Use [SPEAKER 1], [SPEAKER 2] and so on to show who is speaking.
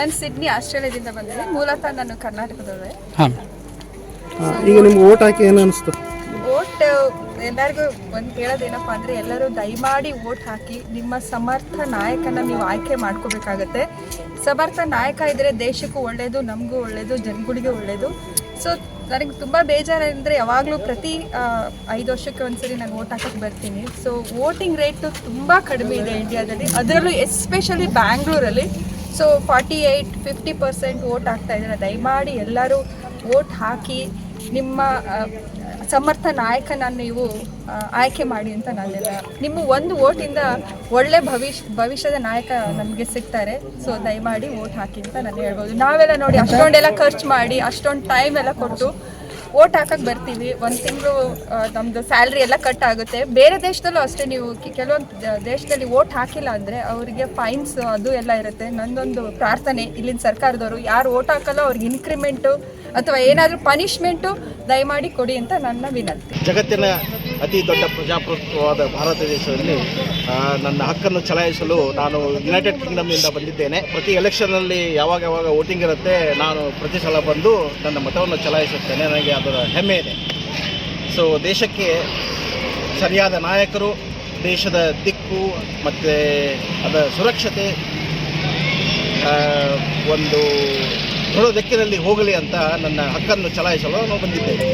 [SPEAKER 1] ನಾನು ಸಿಡ್ನಿ ಆಸ್ಟ್ರೇಲಿಯಾದಿಂದ ಬಂದಿದ್ದೀನಿ. ಮೂಲತಃ ನಾನು ಕರ್ನಾಟಕದವಳೆ
[SPEAKER 2] ಹಾಂ.
[SPEAKER 3] ಈಗ ನಿಮ್ಗೆ ಓಟ್ ಹಾಕಿ ಏನು ಅನಿಸ್ತು?
[SPEAKER 1] ಓಟ್ ಎಲ್ಲರಿಗೂ ಒಂದು ಹೇಳೋದೇನಪ್ಪ ಅಂದರೆ ಎಲ್ಲರೂ ದಯಮಾಡಿ ಓಟ್ ಹಾಕಿ ನಿಮ್ಮ ಸಮರ್ಥ ನಾಯಕನ ನೀವು ಆಯ್ಕೆ ಮಾಡ್ಕೋಬೇಕಾಗತ್ತೆ. ಸಮರ್ಥ ನಾಯಕ ಇದ್ದರೆ ದೇಶಕ್ಕೂ ಒಳ್ಳೆಯದು ನಮಗೂ ಒಳ್ಳೆಯದು ಜನಗಳಿಗೆ ಒಳ್ಳೆಯದು ಸೊ ನನಗೆ ತುಂಬ ಬೇಜಾರಂದರೆ ಯಾವಾಗಲೂ ಪ್ರತಿ ಐದು ವರ್ಷಕ್ಕೆ ಒಂದ್ಸರಿ ನಾನು ಓಟ್ ಹಾಕಕ್ಕೆ ಬರ್ತೀನಿ. ಸೊ ವೋಟಿಂಗ್ ರೇಟು ತುಂಬ ಕಡಿಮೆ ಇದೆ ಇಂಡಿಯಾದಲ್ಲಿ ಅದರಲ್ಲೂ ಎಸ್ಪೆಷಲಿ ಬ್ಯಾಂಗ್ಳೂರಲ್ಲಿ so forty eight fifty percent vote ಆಗ್ತಾ ಇದ್ದಾರೆ. ದಯಮಾಡಿ ಎಲ್ಲರೂ ವೋಟ್ ಹಾಕಿ ನಿಮ್ಮ ಸಮರ್ಥ ನಾಯಕನ ನೀವು ಆಯ್ಕೆ ಮಾಡಿ ಅಂತ ನಾನೆಲ್ಲ, ನಿಮ್ಮ ಒಂದು ವೋಟಿಂದ ಒಳ್ಳೆ ಭವಿಷ್ಯ, ಭವಿಷ್ಯದ ನಾಯಕ ನಮಗೆ ಸಿಗ್ತಾರೆ. ಸೊ ದಯಮಾಡಿ ವೋಟ್ ಹಾಕಿ ಅಂತ ನಾನು ಹೇಳ್ಬೋದು. ನಾವೆಲ್ಲ ನೋಡಿ ಅಷ್ಟೊಂದೆಲ್ಲ ಖರ್ಚು ಮಾಡಿ, ಅಷ್ಟೊಂದು ಟೈಮ್ ಎಲ್ಲ ಕೊಟ್ಟು ವೋಟ್ ಹಾಕಕ್ಕೆ ಬರ್ತೀವಿ. ಒಂದು ತಿಂಗಳು ನಮ್ಮದು ಸ್ಯಾಲ್ರಿ ಎಲ್ಲ ಕಟ್ ಆಗುತ್ತೆ. ಬೇರೆ ದೇಶದಲ್ಲೂ ಅಷ್ಟೇ ನೀವು ಕೆಲವೊಂದು ದೇಶದಲ್ಲಿ ವೋಟ್ ಹಾಕಿಲ್ಲ ಅಂದರೆ ಅವರಿಗೆ ಫೈನ್ಸ್ ಅದು ಎಲ್ಲ ಇರುತ್ತೆ. ನಂದೊಂದು ಪ್ರಾರ್ಥನೆ. ಇಲ್ಲಿನ ಸರ್ಕಾರದವರು ಯಾರು ವೋಟ್ ಹಾಕಲ್ಲ ಅವ್ರಿಗೆ ಇನ್ಕ್ರಿಮೆಂಟು ಅಥವಾ ಏನಾದರೂ ಪನಿಷ್ಮೆಂಟು ದಯಮಾಡಿ ಕೊಡಿ ಅಂತ ನನ್ನ ವಿನಂತಿ.
[SPEAKER 4] ಜಗತ್ತಿನ ಅತಿ ದೊಡ್ಡ ಪ್ರಜಾಪ್ರಭುತ್ವವಾದ ಭಾರತ ದೇಶದಲ್ಲಿ ನನ್ನ ಹಕ್ಕನ್ನು ಚಲಾಯಿಸಲು ನಾನು ಯುನೈಟೆಡ್ ಕಿಂಗ್ಡಮ್ನಿಂದ ಬಂದಿದ್ದೇನೆ. ಪ್ರತಿ ಎಲೆಕ್ಷನ್ನಲ್ಲಿ ಯಾವಾಗ ಯಾವಾಗ ವೋಟಿಂಗ್ ಇರುತ್ತೆ, ನಾನು ಪ್ರತಿ ಸಲ ಬಂದು ನನ್ನ ಮತವನ್ನು ಚಲಾಯಿಸುತ್ತೇನೆ. ನನಗೆ ಅದರ ಹೆಮ್ಮೆ ಇದೆ. ಸೊ ದೇಶಕ್ಕೆ ಸರಿಯಾದ ನಾಯಕರು, ದೇಶದ ದಿಕ್ಕು ಮತ್ತು ಅದರ ಸುರಕ್ಷತೆ ಒಂದು ದೃಢ ದಿಕ್ಕಿನಲ್ಲಿ ಹೋಗಲಿ ಅಂತ ನನ್ನ ಹಕ್ಕನ್ನು ಚಲಾಯಿಸಲು ನಾವು ಬಂದಿದ್ದೇನೆ.